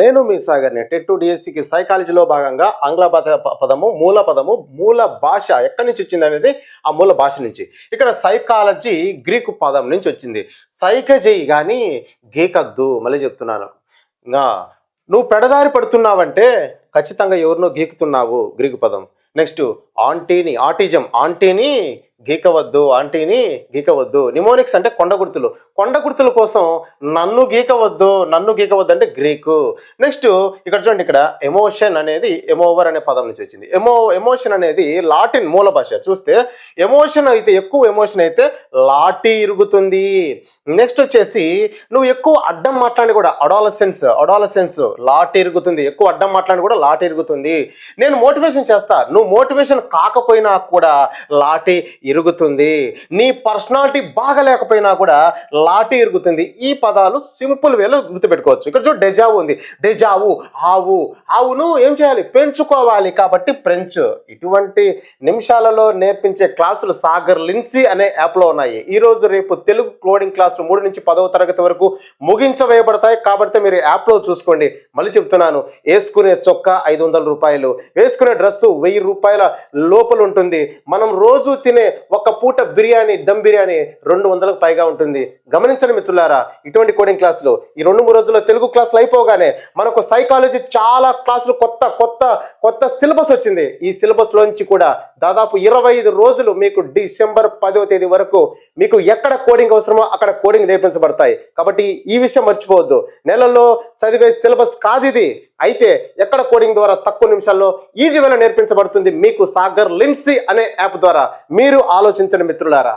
నేను మీ సాగర్ని టెట్ టు డిఎస్సికి సైకాలజీలో భాగంగా ఆంగ్ల పద పదము మూల పదము మూల భాష ఎక్కడి నుంచి వచ్చింది అనేది ఆ మూల భాష నుంచి. ఇక్కడ సైకాలజీ గ్రీకు పదం నుంచి వచ్చింది. సైకజీ కానీ గీకద్దు మళ్ళీ చెప్తున్నాను. నువ్వు పెడదారి పడుతున్నావంటే ఖచ్చితంగా ఎవరినో గీకుతున్నావు గ్రీకు పదం. నెక్స్ట్ ఆంటీని ఆటిజం ఆంటీని గీకవద్దు ఆంటీని గీకవద్దు. నిమోనిక్స్ అంటే కొండ గుర్తులు. కొండ గుర్తుల కోసం నన్ను గీకవద్దు నన్ను గీకవద్దు అంటే గ్రీకు. నెక్స్ట్ ఇక్కడ చూడండి ఇక్కడ ఎమోషన్ అనేది ఎమోవర్ అనే పదం నుంచి వచ్చింది. ఎమో ఎమోషన్ అనేది లాటిన్ మూల భాష. చూస్తే ఎమోషన్ అయితే ఎక్కువ ఎమోషన్ అయితే లాటి ఇరుగుతుంది. నెక్స్ట్ వచ్చేసి నువ్వు ఎక్కువ అడ్డం మాట్లాడి కూడా అడాలసెన్స్ అడాలసెన్స్ లాటి ఇరుగుతుంది. ఎక్కువ అడ్డం మాట్లాడి కూడా లాటి ఇరుగుతుంది. నేను మోటివేషన్ చేస్తా. నువ్వు మోటివేషన్ కాకపోయినా కూడా లాటి ఇరుగుతుంది. నీ పర్సనాలిటీ బాగలేకపోయినా కూడా లాటి ఇరుగుతుంది. ఈ పదాలు సింపుల్ వేలో గుర్తుపెట్టుకోవచ్చు. ఇక్కడ చూడు డెజావు ఉంది. డెజావు ఆవు. ఆవును ఏం చేయాలి? పెంచుకోవాలి. కాబట్టి ఫ్రెంచ్. ఇటువంటి నిమిషాలలో నేర్పించే క్లాసులు సాగర్ లిన్సీ అనే యాప్లో ఉన్నాయి. ఈ రోజు రేపు తెలుగు కోడింగ్ క్లాసులు మూడు నుంచి పదవ తరగతి వరకు ముగించవేయబడతాయి. కాబట్టి మీరు యాప్లో చూసుకోండి. మళ్ళీ చెప్తున్నాను. వేసుకునే చొక్కా ఐదు వందల రూపాయలు. వేసుకునే డ్రెస్సు వెయ్యి రూపాయల లోపల ఉంటుంది. మనం రోజు తినే ఒక పూట బిర్యానీ దమ్ బిర్యానీ రెండు వందలకు పైగా ఉంటుంది. గమనించండి మిత్రులారా ఇటువంటి కోడింగ్ క్లాసులు ఈ రెండు మూడు రోజుల్లో తెలుగు క్లాసులు అయిపోగానే మనకు సైకాలజీ చాలా క్లాసులు కొత్త కొత్త కొత్త సిలబస్ వచ్చింది. ఈ సిలబస్లోంచి కూడా దాదాపు ఇరవై ఐదు రోజులు మీకు డిసెంబర్ పదవ తేదీ వరకు మీకు ఎక్కడ కోడింగ్ అవసరమో అక్కడ కోడింగ్ నేర్పించబడతాయి. కాబట్టి ఈ విషయం మర్చిపోవద్దు. నెలల్లో చదివే సిలబస్ కాదు ఇది. అయితే ఎక్కడ కోడింగ్ ద్వారా తక్కువ నిమిషాల్లో ఈజీ వేలో నేర్పించబడుతుంది మీకు సాగర్ లిన్సీ అనే యాప్ ద్వారా. మీరు ఆలోచించండి మిత్రులారా.